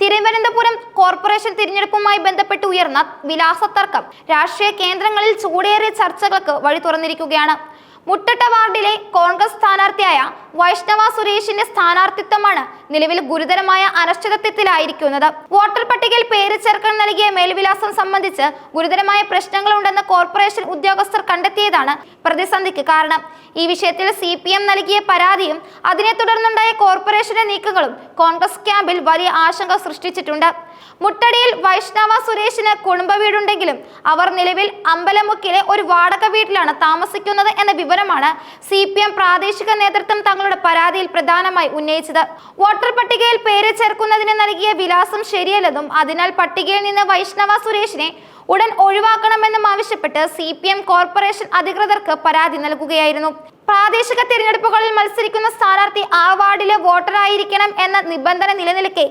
Thiruvananthapuram corporation തിരഞ്ഞെടുപ്പുമായി ബന്ധപ്പെട്ട് ഉയർന്ന വിലാസ തർക്കം രാഷ്ട്രീയ കേന്ദ്രങ്ങളിൽ ചൂടേറിയ ചർച്ചകൾക്ക് വഴി തുറന്നിരിക്കുകയാണ്. മുട്ടട്ട വാർഡിലെ കോൺഗ്രസ് സ്ഥാനാർത്ഥിയായ വൈഷ്ണവ സുരേഷിന്റെ സ്ഥാനാർത്ഥിത്വമാണ് നിലവിൽ ഗുരുതരമായ അനിശ്ചിതത്വത്തിലായിരിക്കുന്നത് വോട്ടർ പട്ടികയിൽ പേര് ചേർക്കാൻ നൽകിയ മേൽവിലാസം സംബന്ധിച്ച് ഗുരുതരമായ പ്രശ്നങ്ങളുണ്ടെന്ന് കോർപ്പറേഷൻ ഉദ്യോഗസ്ഥർ കണ്ടെത്തിയതാണ് പ്രതിസന്ധിക്ക് കാരണം. ഈ വിഷയത്തിൽ സി പി എം നൽകിയ പരാതിയും അതിനെ തുടർന്നുണ്ടായ കോർപ്പറേഷന്റെ നീക്കങ്ങളും കോൺഗ്രസ് ക്യാമ്പിൽ വലിയ ആശങ്ക സൃഷ്ടിച്ചിട്ടുണ്ട്. മുട്ടടിയിൽ വൈഷ്ണവ സുരേഷിന് കുടുംബ വീടുണ്ടെങ്കിലും അവർ നിലവിൽ അമ്പലമുക്കിലെ ഒരു വാടക വീട്ടിലാണ് താമസിക്കുന്നത് എന്ന വിവരമാണ് സി പി എം പ്രാദേശിക നേതൃത്വം തങ്ങളുടെ പരാതിയിൽ പ്രധാനമായി ഉന്നയിച്ചത്. വോട്ടർ പട്ടികയിൽ പേര് ചേർക്കുന്നതിന് നൽകിയ വിലാസം ശരിയല്ലെന്നും അതിനാൽ പട്ടികയിൽ നിന്ന് വൈഷ്ണവ സുരേഷിനെ ഉടൻ ഒഴിവാക്കണമെന്നും ആവശ്യപ്പെട്ട് സി കോർപ്പറേഷൻ അധികൃതർക്ക് പരാതി നൽകുകയായിരുന്നു. പ്രാദേശിക തിരഞ്ഞെടുപ്പുകളിൽ മത്സരിക്കുന്ന സ്ഥാനാർത്ഥി ആ വാർഡിലെ വോട്ടറായിരിക്കണം എന്ന നിബന്ധന നിലനിൽക്കെ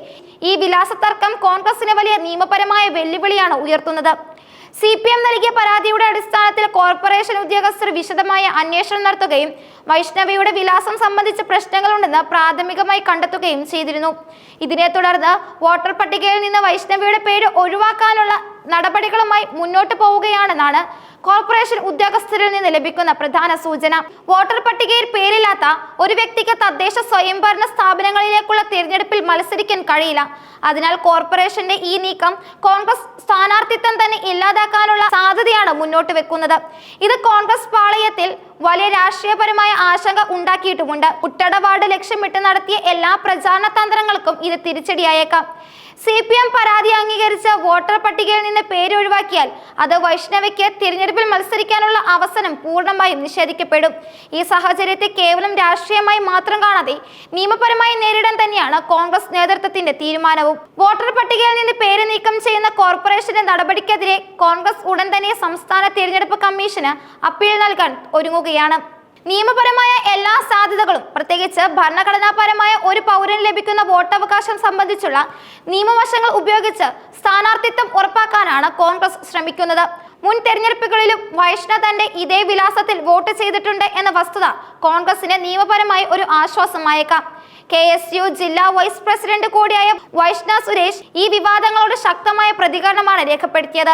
ഈ വിലാസ തർക്കം കോൺഗ്രസിന് വലിയ നിയമപരമായ വെല്ലുവിളിയാണ് ഉയർത്തുന്നത്. സി പി എം നൽകിയ പരാതിയുടെ അടിസ്ഥാനത്തിൽ കോർപ്പറേഷൻ ഉദ്യോഗസ്ഥർ വിശദമായ അന്വേഷണം നടത്തുകയും വൈഷ്ണവിയുടെ വിലാസം സംബന്ധിച്ച പ്രശ്നങ്ങളുണ്ടെന്ന് പ്രാഥമികമായി കണ്ടെത്തുകയും ചെയ്തിരുന്നു. ഇതിനെ തുടർന്ന് വോട്ടർ പട്ടികയിൽ നിന്ന് വൈഷ്ണവിയുടെ പേര് ഒഴിവാക്കാനുള്ള നടപടികളുമായി മുന്നോട്ട് പോവുകയാണെന്നാണ് കോർപ്പറേഷൻ ഉദ്യോഗസ്ഥരിൽ നിന്ന് ലഭിക്കുന്ന പ്രധാന സൂചന. വോട്ടർ പട്ടികയിൽ പേരില്ലാത്ത ഒരു വ്യക്തിക്ക് തദ്ദേശ സ്വയംഭരണ സ്ഥാപനങ്ങളിലേക്കുള്ള തിരഞ്ഞെടുപ്പിൽ മത്സരിക്കാൻ കഴിയില്ല. അതിനാൽ കോർപ്പറേഷന്റെ ഈ നീക്കം കോൺഗ്രസ് സ്ഥാനാർത്ഥിത്വം തന്നെ ഇല്ലാതാക്കാനുള്ള സാധ്യതയാണ് മുന്നോട്ട് വെക്കുന്നത്. ഇത് കോൺഗ്രസ് പാളയത്തിൽ വലിയ രാഷ്ട്രീയപരമായ ആശങ്ക ഉണ്ടാക്കിയിട്ടുമുണ്ട്. കുട്ടട വാർഡ് ലക്ഷ്യമിട്ട് നടത്തിയ എല്ലാ പ്രചാരണ തന്ത്രങ്ങൾക്കും ഇത് തിരിച്ചടിയായേക്കാം. സി പി എം പരാതി അംഗീകരിച്ച വോട്ടർ പട്ടികയിൽ നിന്ന് പേര് ഒഴിവാക്കിയാൽ അത് വൈഷ്ണവയ്ക്ക് തിരഞ്ഞെടുപ്പിൽ മത്സരിക്കാനുള്ള അവസരം പൂർണമായും നിഷേധിക്കപ്പെടും. ഈ സാഹചര്യത്തെ കേവലം രാഷ്ട്രീയമായി മാത്രം കാണാതെ നിയമപരമായി നേരിടാൻ തന്നെയാണ് കോൺഗ്രസ് നേതൃത്വത്തിന്റെ തീരുമാനവും. വോട്ടർ പട്ടികയിൽ നിന്ന് പേര് നീക്കം ചെയ്യുന്ന കോർപ്പറേഷന്റെ നടപടിക്കെതിരെ കോൺഗ്രസ് ഉടൻ തന്നെ സംസ്ഥാന തിരഞ്ഞെടുപ്പ് കമ്മീഷന് അപ്പീൽ നൽകാൻ ഒരുങ്ങുകയാണ്. നിയമപരമായ എല്ലാ സാധ്യതകളും പ്രത്യേകിച്ച് ഭരണഘടനാപരമായ ഒരു പൗരന് ലഭിക്കുന്ന വോട്ടവകാശം സംബന്ധിച്ചുള്ള നിയമവശങ്ങൾ ഉപയോഗിച്ച് സ്ഥാനാർത്ഥിത്വം ഉറപ്പാക്കാനാണ് കോൺഗ്രസ് ശ്രമിക്കുന്നത്. മുൻ തെരഞ്ഞെടുപ്പുകളിലും വൈഷ്ണ തന്റെ ഇതേ വിലാസത്തിൽ വോട്ട് ചെയ്തിട്ടുണ്ട് എന്ന വസ്തുത കോൺഗ്രസിന് നിയമപരമായി ഒരു ആശ്വാസമായേക്കാം. കെ എസ് യു ജില്ലാ വൈസ് പ്രസിഡന്റ് കൂടിയായ വൈഷ്ണ സുരേഷ് ഈ വിവാദങ്ങളോട് ശക്തമായ പ്രതികരണമാണ് രേഖപ്പെടുത്തിയത്.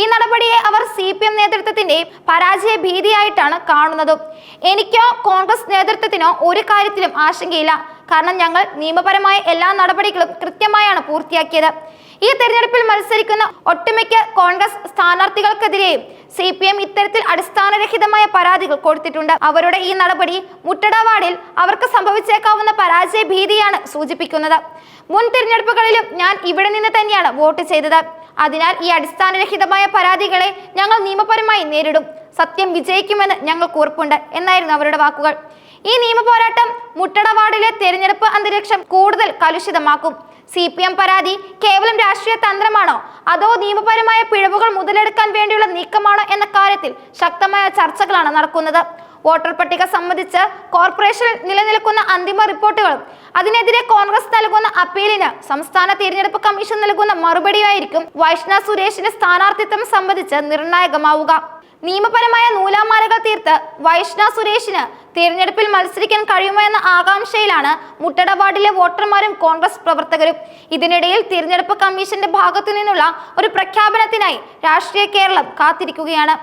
ഈ നടപടിയെ അവർ സി പി എം നേതൃത്വത്തിന്റെ പരാജയ ഭീതിയായിട്ടാണ് കാണുന്നത്. എനിക്കോ കോൺഗ്രസ് നേതൃത്വത്തിനോ ഒരു കാര്യത്തിലും ആശങ്കയില്ല. കാരണം ഞങ്ങൾ നിയമപരമായ എല്ലാ നടപടികളും കൃത്യമായാണ് പൂർത്തിയാക്കിയത്. ഈ തെരഞ്ഞെടുപ്പിൽ മത്സരിക്കുന്ന ഒട്ടുമിക്ക കോൺഗ്രസ് സ്ഥാനാർത്ഥികൾക്കെതിരെയും സി പി എം ഇത്തരത്തിൽ അടിസ്ഥാനരഹിതമായ പരാതികൾ കൊടുത്തിട്ടുണ്ട്. അവരുടെ ഈ നടപടി മുട്ടട വാർഡിൽ അവർക്ക് സംഭവിച്ചേക്കാവുന്ന പരാജയ ഭീതിയാണ് സൂചിപ്പിക്കുന്നത്. മുൻ തിരഞ്ഞെടുപ്പുകളിലും ഞാൻ ഇവിടെ നിന്ന് തന്നെയാണ് വോട്ട് ചെയ്തത്. അതിനാൽ ഈ അടിസ്ഥാനരഹിതമായ പരാതികളെ ഞങ്ങൾ നിയമപരമായി നേരിടും. സത്യം വിജയിക്കുമെന്ന് ഞങ്ങൾക്ക് ഉറപ്പുണ്ട് എന്നായിരുന്നു അവരുടെ വാക്കുകൾ. ഈ നിയമ പോരാട്ടം മുട്ടട വാർഡിലെ തെരഞ്ഞെടുപ്പ് അന്തരീക്ഷം കൂടുതൽ കലുഷിതമാക്കും. സി പി എം പരാതി കേവലം രാഷ്ട്രീയ തന്ത്രമാണോ? അതോ നിയമപരമായ പിഴവുകൾ മുതലെടുക്കാൻ വേണ്ടിയുള്ള നീക്കമാണോ എന്ന കാര്യത്തിൽ ശക്തമായ ചർച്ചകളാണ് നടക്കുന്നത്. വോട്ടർ പട്ടിക സംബന്ധിച്ച് കോർപ്പറേഷൻ നിലനിൽക്കുന്ന അന്തിമ റിപ്പോർട്ടുകളും അതിനെതിരെ കോൺഗ്രസ് നൽകുന്ന അപ്പീലിന് സംസ്ഥാന തിരഞ്ഞെടുപ്പ് കമ്മീഷൻ നൽകുന്ന മറുപടിയായിരിക്കും വൈഷ്ണ സുരേഷിന്റെ സ്ഥാനാർത്ഥിത്വം സംബന്ധിച്ച് നിർണായകമാവുക. നിയമപരമായ നൂലാമാലകൾ തീർത്ത് വൈഷ്ണ സുരേഷിന് തിരഞ്ഞെടുപ്പിൽ മത്സരിക്കാൻ കഴിയുമോ എന്ന ആകാംക്ഷയിലാണ് മുട്ടട വാർഡിലെ വോട്ടർമാരും കോൺഗ്രസ് പ്രവർത്തകരും. ഇതിനിടയിൽ തിരഞ്ഞെടുപ്പ് കമ്മീഷന്റെ ഭാഗത്തു നിന്നുള്ള ഒരു പ്രഖ്യാപനത്തിനായി രാഷ്ട്രീയ കേരളം കാത്തിരിക്കുകയാണ്.